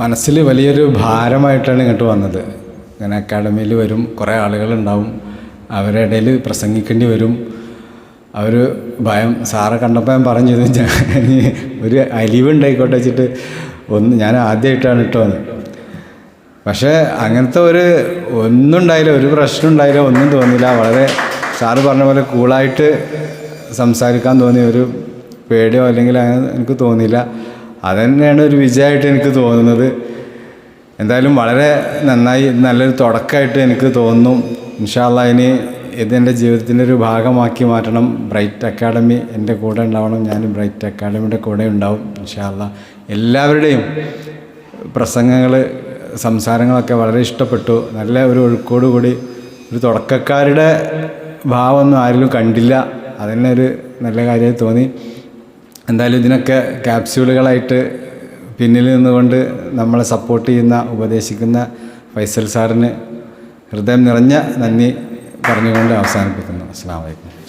മനസ്സിൽ വലിയൊരു ഭാരമായിട്ടാണ് ഇങ്ങോട്ട് വന്നത്. ഇങ്ങനെ അക്കാഡമിയിൽ വരും കുറേ ആളുകളുണ്ടാവും. അവരുടെ ഇടയിൽ പ്രസംഗിക്കേണ്ടി വരും. അവർ ഭയം സാറെ കണ്ടപ്പോൾ ഞാൻ പറഞ്ഞു ഇത് ഞാൻ ഇനി ഒരു അലിവുണ്ടായിക്കോട്ടെ വെച്ചിട്ട് ഒന്ന് ഞാൻ ആദ്യമായിട്ടാണ് ഇട്ടത് പക്ഷേ അങ്ങനത്തെ ഒരു ഒന്നും ഉണ്ടായില്ല ഒരു പ്രശ്നം ഉണ്ടായില്ല ഒന്നും തോന്നിയില്ല. വളരെ സാറ് പറഞ്ഞ പോലെ കൂളായിട്ട് സംസാരിക്കാൻ തോന്നിയ ഒരു പേടിയോ അല്ലെങ്കിൽ അങ്ങനെ എനിക്ക് തോന്നിയില്ല. അതുതന്നെയാണ് ഒരു വിജയമായിട്ട് എനിക്ക് തോന്നുന്നത്. എന്തായാലും വളരെ നന്നായി നല്ലൊരു തുടക്കമായിട്ട് എനിക്ക് തോന്നുന്നു. ഇൻഷാല്ല ഇനി ഇതെന്റെ ജീവിതത്തിന്റെ ഒരു ഭാഗമാക്കി മാറ്റണം. ബ്രൈറ്റ് അക്കാഡമി എന്റെ കൂടെ ഉണ്ടാവണം. ഞാൻ ബ്രൈറ്റ് അക്കാഡമിയുടെ കൂടെ ഉണ്ടാവും ഇൻഷാല്ല എല്ലാവരുടെയും പ്രസംഗങ്ങൾ സംസാരങ്ങളൊക്കെ വളരെ ഇഷ്ടപ്പെട്ടു. നല്ല ഒരു ഒഴുക്കോട് കൂടി ഒരു തുടക്കക്കാരുടെ ഭാവമൊന്നും ആരിലും കണ്ടില്ല. അതന്നെ ഒരു നല്ല കാര്യമായി തോന്നി. എന്തായാലും ഇതിനൊക്കെ ക്യാപ്സ്യൂളുകളായിട്ട് പിന്നിൽ നിന്നുകൊണ്ട് നമ്മളെ സപ്പോർട്ട് ചെയ്യുന്ന ഉപദേശിക്കുന്ന ഫൈസൽ സാറിന് ഹൃദയം നിറഞ്ഞ നന്ദി പറഞ്ഞുകൊണ്ട് അവസാനിപ്പിക്കുന്നു. അസ്സാം വലൈക്കും